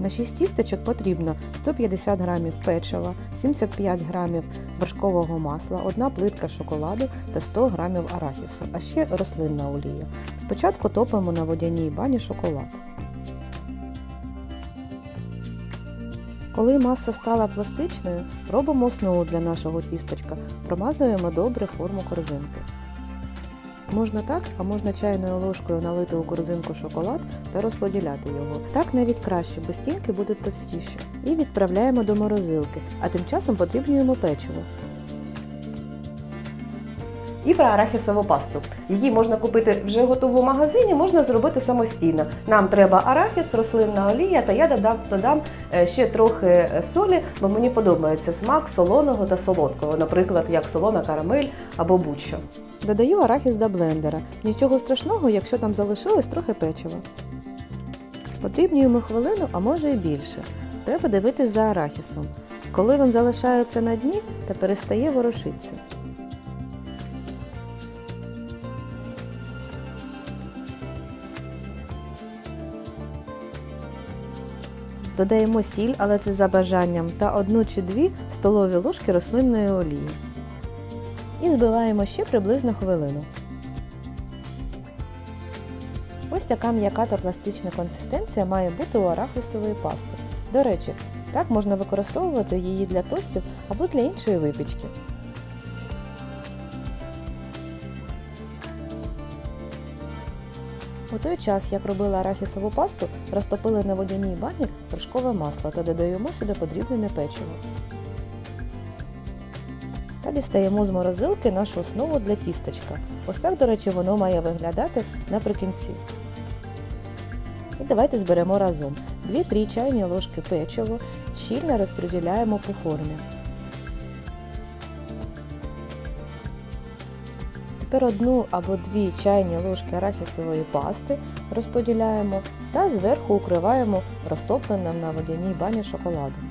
На 6 тістечок потрібно 150 г печива, 75 г вершкового масла, 1 плитка шоколаду та 100 г арахісу, а ще рослинна олія. Спочатку топимо на водяній бані шоколад. Коли маса стала пластичною, робимо основу для нашого тісточка, промазуємо добре форму корзинки. Можна так, а можна чайною ложкою налити у корзинку шоколад та розподіляти його. Так навіть краще, бо стінки будуть товстіші. І відправляємо до морозилки, а тим часом потрібнюємо печиво. І про арахісову пасту. Її можна купити вже готову в магазині, можна зробити самостійно. Нам треба арахіс, рослинна олія, та я додам, додам е, ще трохи солі, бо мені подобається смак солоного та солодкого, наприклад, як солона карамель або будь-що. Додаю арахіс до блендера. Нічого страшного, якщо там залишилось трохи печива. Подрібнюємо хвилину, а може і більше. Треба дивитись за арахісом. Коли він залишається на дні та перестає ворушитися. Додаємо сіль, але це за бажанням, та одну чи дві столові ложки рослинної олії. І збиваємо ще приблизно хвилину. Ось така м'яка та пластична консистенція має бути у арахісової пасти. До речі, так можна використовувати її для тостів або для іншої випічки. У той час, як робили арахісову пасту, розтопили на водяній бані вершкове масло та додаємо сюди подрібнене печиво. Та дістаємо з морозилки нашу основу для тістечка. Ось так, до речі, воно має виглядати наприкінці. І давайте зберемо разом. 2-3 чайні ложки печиво, щільно розподіляємо по формі. Тепер одну або дві чайні ложки арахісової пасти розподіляємо та зверху укриваємо розтопленим на водяній бані шоколадом.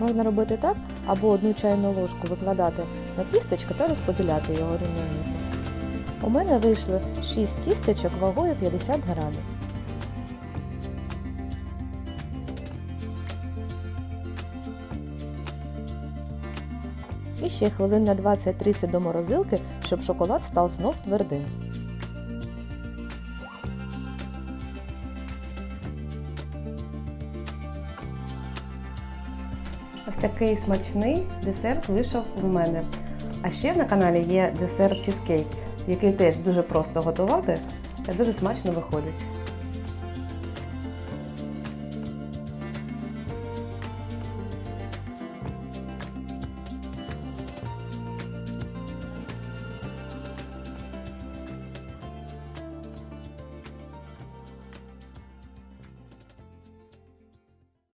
Можна робити так, або одну чайну ложку викладати на тістечко та розподіляти його рівномірно. У мене вийшли 6 тістечок вагою 50 грамів. І ще хвилин на 20-30 до морозилки, щоб шоколад став знов твердим. Ось такий смачний десерт вийшов у мене. А ще на каналі є десерт чизкейк, який теж дуже просто готувати та дуже смачно виходить.